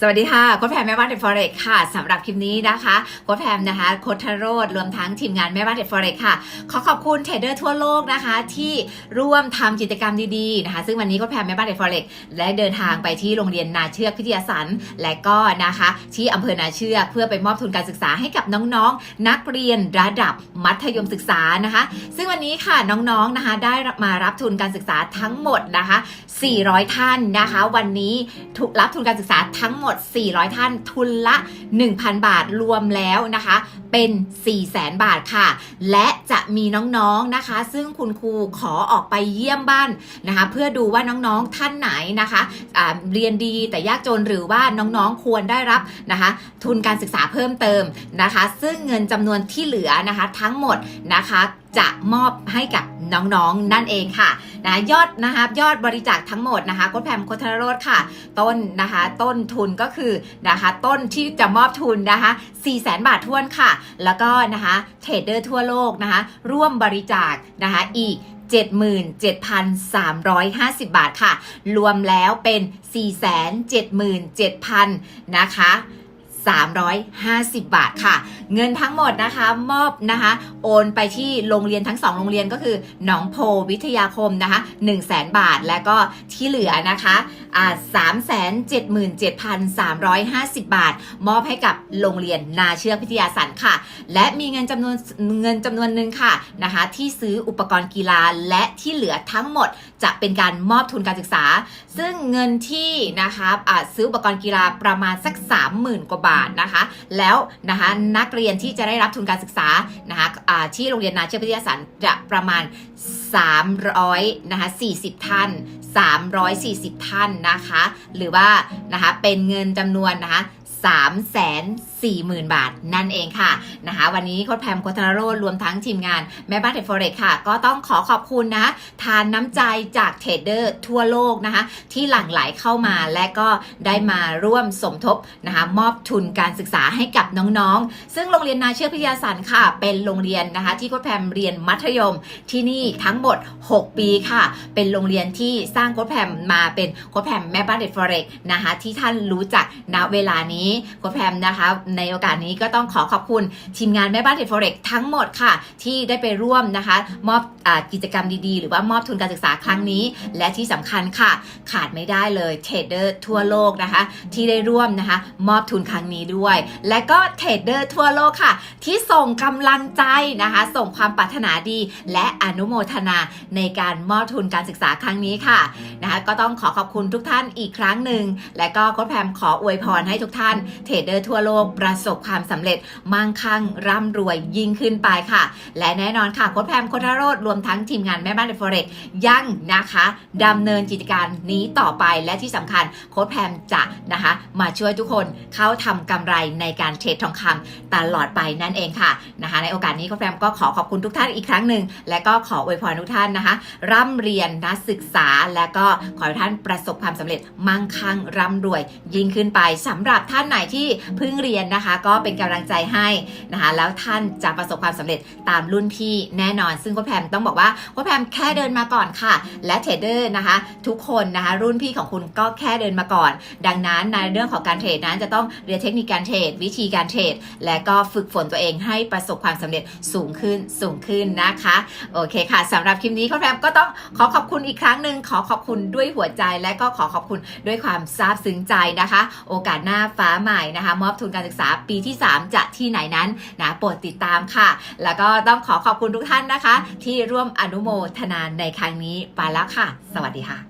สวัสดีค่ะโค้ชแพมแม่บ้านเดฟอเรกค่ะสำหรับคลิปนี้นะคะโค้ชแพมนะคะโค้ชทโรดรวมทั้งทีมงานแม่บ้านเดฟอเรกค่ะขอขอบคุณเทรดเดอร์ทั่วโลกนะคะ ที่ร่วมทำกิจกรรมดีๆนะคะ ซึ่งวันนี้โค้ชแพมแม่บ้านเดฟอเรกได้เดินทางไปที่โรงเรียนนาเชือกพิทยาสันและก็นะคะ ที่อำเภอนาเชือกเพื่อไปมอบทุนการศึกษาให้กับน้องๆ นักเรียนระดับมัธยมศึกษานะคะ ซึ่งวันนี้ค่ะน้องๆนะคะได้มารับทุนการศึกษาทั้งหมดนะคะ 400 ท่านนะคะ วันนี้ถูกรับทุนการศึกษาทั้งหมดด 400 ท่านทุนละ 1,000 บาทรวมแล้วนะคะ เป็น 400,000 บาทค่ะ และจะมีน้องๆนะคะ ซึ่งคุณครูขอออกไปเยี่ยมบ้านนะคะ เพื่อดูว่าน้องๆท่านไหนนะคะอ่าเรียนดีแต่ยากจนหรือว่าน้องๆควรได้รับนะคะ ทุนการศึกษาเพิ่มเติมนะคะ ซึ่งเงินจำนวนที่เหลือนะคะ ทั้งหมดนะคะจะมอบให้กับน้องๆ นั่นเองค่ะนะยอดนะคะยอดบริจาคทั้งหมดนะคะโค้ชแพมโคทรโรดค่ะ ต้นนะคะต้นทุนก็คือนะคะต้นที่จะมอบทุนนะคะ4 0 0แสนบาททวนค่ะ แล้วก็นะคะเทรดเดอร์ทั่วโลกนะคะร่วมบริจาคนะคะอีก77,350 บาทค่ะ รวมแล้วเป็น 477,000นะคะ 350 บาทค่ะ เงินทั้งหมดนะคะมอบนะคะ โอนไปที่โรงเรียนทั้ง 2 โรงเรียนก็คือหนองโพวิทยาคมนะคะ 1 0 0 0 0แบาท และก็ที่เหลือนะคะ 377,350 บาท มอบให้กับโรงเรียนนาเชือกพิทยาสันค่ะ และมีเงินจำนวนเงินจำนวนหนึ่งค่ะนะคะที่ซื้ออุปกรณ์กีฬาและที่เหลือทั้งหมดจะเป็นการมอบทุนการศึกษา ซึ่งเงินที่นะคะอ่าซื้ออุปกรณ์กีฬาประมาณสัก 30,000 กว่าบาทนะคะ แล้วนะคะนักเรียนที่จะได้รับทุนการศึกษานะคะอ่าที่โรงเรียนนาเชือกพิทยาสันจะประมาณ 300นะคะ40 ท่าน 340 ท่านนะคะ หรือว่านะคะเป็นเงินจำนวนนะคะ 3 4 0 0 0 0 บาทนั่นเองค่ะนะคะวันนี้โค้ชแพมโคทนาโรดรวมทั้งทีมงานแม่บ้านเทรดฟอเร็กค่ะ ก็ต้องขอขอบคุณนะทานน้ำใจจากเทรดเดอร์ทั่วโลกนะคะ ที่หลั่งไหลเข้ามาและก็ได้มาร่วมสมทบนะคะมอบทุนการศึกษาให้กับน้องๆ ซึ่งโรงเรียนนาเชื่อพิทยาสันค่ะ เป็นโรงเรียนนะคะ ที่โค้ชแพมเรียนมัธยมที่นี่ทั้งหมด 6 ปีค่ะ เป็นโรงเรียนที่สร้างโค้ชแพมมาเป็นโค้ชแพมแม่บ้านเด็ดฟอเร็กนะคะที่ท่านรู้จักณเวลานี้โค้ชแพมนะคะ ในโอกาสนี้ก็ต้องขอขอบคุณทีมงานแม่บ้านเด็ดฟอเร็กทั้งหมดค่ะ ที่ได้ไปร่วมนะคะ มอบอกิจกรรมดีๆ หรือว่ามอบทุนการศึกษาครั้งนี้ และที่สำคัญค่ะ ขาดไม่ได้เลยเทรดเดอร์ทั่วโลกนะคะ ที่ได้ร่วมนะคะ มอบทุนครั้งนี้ด้วย และก็เทรดเดอร์ทั่วโลกค่ะ ที่ส่งกำลังใจนะคะ ส่งความปรารถนาดี และอนุโมทนาในการมอบทุนการศึกษาครั้งนี้ค่ะนะคะก็ต้องขอขอบคุณทุกท่านอีกครั้งหนึ่งและก็โค้ชแพมขออวยพรให้ทุกท่านเทรดเดอร์ทั่วโลกประสบความสำเร็จมั่งคั่งร่ำรวยยิ่งขึ้นไปค่ะ และแน่นอนค่ะโค้ชแพมโคทาโรดรวมทั้งทีมงานแม่บ้านเดฟอเรกยังนะคะดำเนินกิจการนี้ต่อไปและที่สำคัญโค้ชแพมจะนะคะมาช่วยทุกคนเข้าทำกำไรในการเทรดทองคำตลอดไปนั่นเองค่ะนะคะในโอกาสนี้โค้ชแพมก็ขอขอบคุณทุกท่านอีกครั้งหนึ่งและก็ขออวยพรทุกท่านนะคะ ร่ำเรียนนะศึกษาและก็ขอให้ท่านประสบความสำเร็จมั่งคั่งร่ำรวย ยิ่งขึ้นไปสำหรับท่านไหนที่เพิ่งเรียนนะคะ ก็เป็นกำลังใจให้นะคะ แล้วท่านจะประสบความสำเร็จตามรุ่นพี่แน่นอน ซึ่งโค้ชแพมต้องบอกว่าโค้ชแพมแค่เดินมาก่อนค่ะ และเทรดเดอร์นะคะ ทุกคนนะคะรุ่นพี่ของคุณก็แค่เดินมาก่อน ดังนั้นในเรื่องของการเทรดนั้นจะต้องเรียนเทคนิคการเทรดวิธีการเทรดและก็ฝึกฝนตัวเองให้ประสบความสำเร็จสูงขึ้นสูงขึ้นนะคะโอเคค่ะสำหรับคลิปนี้โค้ชแพมก็ต้องขอขอบคุณอีกครั้งหนึ่งขอขอบคุณด้วยหัวใจและก็ขอขอบคุณด้วยความซาบซึ้งใจนะคะ โอกาสหน้าฟ้าใหม่นะคะมอบทุนการศึกษาปีที่ 3 จะที่ไหนนั้นนะโปรดติดตามค่ะ แล้วก็ต้องขอขอบคุณทุกท่านนะคะ ที่ร่วมอนุโมทนาในครั้งนี้ไปแล้วค่ะ สวัสดีค่ะ